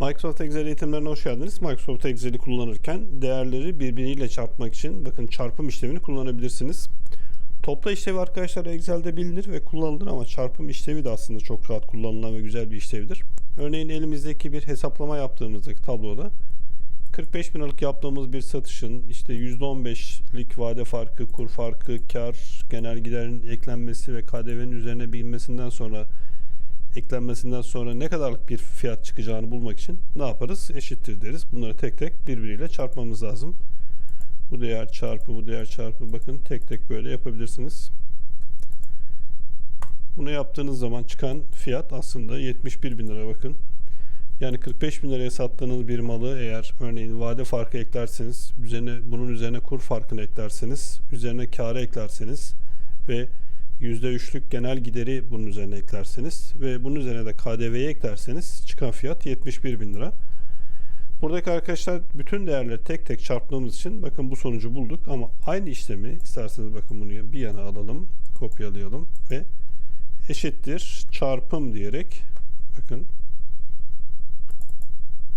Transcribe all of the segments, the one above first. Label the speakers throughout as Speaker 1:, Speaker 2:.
Speaker 1: Microsoft Excel eğitimlerine hoş geldiniz. Microsoft Excel'i kullanırken değerleri birbiriyle çarpmak için bakın çarpım işlemini kullanabilirsiniz. Topla işlevi arkadaşlar Excel'de bilinir ve kullanılır ama çarpım işlevi de aslında çok rahat kullanılan ve güzel bir işlevdir. Örneğin elimizdeki bir hesaplama yaptığımızdaki tabloda 45 bin liralık yaptığımız bir satışın işte %15'lik vade farkı, kur farkı, kar, genel giderin eklenmesi ve KDV'nin üzerine binmesinden sonra eklenmesinden sonra ne kadarlık bir fiyat çıkacağını bulmak için ne yaparız? Eşittir deriz. Bunları tek tek birbiriyle çarpmamız lazım. Bu değer çarpı bu değer çarpı bakın tek tek böyle yapabilirsiniz. Bunu yaptığınız zaman çıkan fiyat aslında 71 bin lira bakın. Yani 45 bin liraya sattığınız bir malı eğer örneğin vade farkı eklerseniz, üzerine, bunun üzerine kur farkını eklerseniz, üzerine kârı eklerseniz ve %3'lük genel gideri bunun üzerine eklerseniz ve bunun üzerine de KDV'yi eklerseniz çıkan fiyat 71 bin lira. Buradaki arkadaşlar bütün değerleri tek tek çarptığımız için bakın bu sonucu bulduk ama aynı işlemi isterseniz bakın bunu bir yana alalım, kopyalayalım ve eşittir çarpım diyerek bakın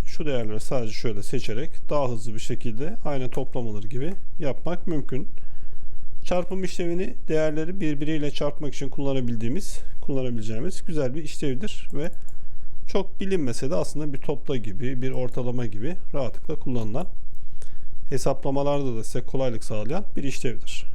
Speaker 1: şu değerleri sadece şöyle seçerek daha hızlı bir şekilde aynı toplamaları gibi yapmak mümkün. Çarpım işlemini değerleri birbiriyle çarpmak için kullanabildiğimiz, kullanabileceğimiz güzel bir işlevdir ve çok bilinmese de aslında bir topla gibi, bir ortalama gibi rahatlıkla kullanılan hesaplamalarda da size kolaylık sağlayan bir işlevdir.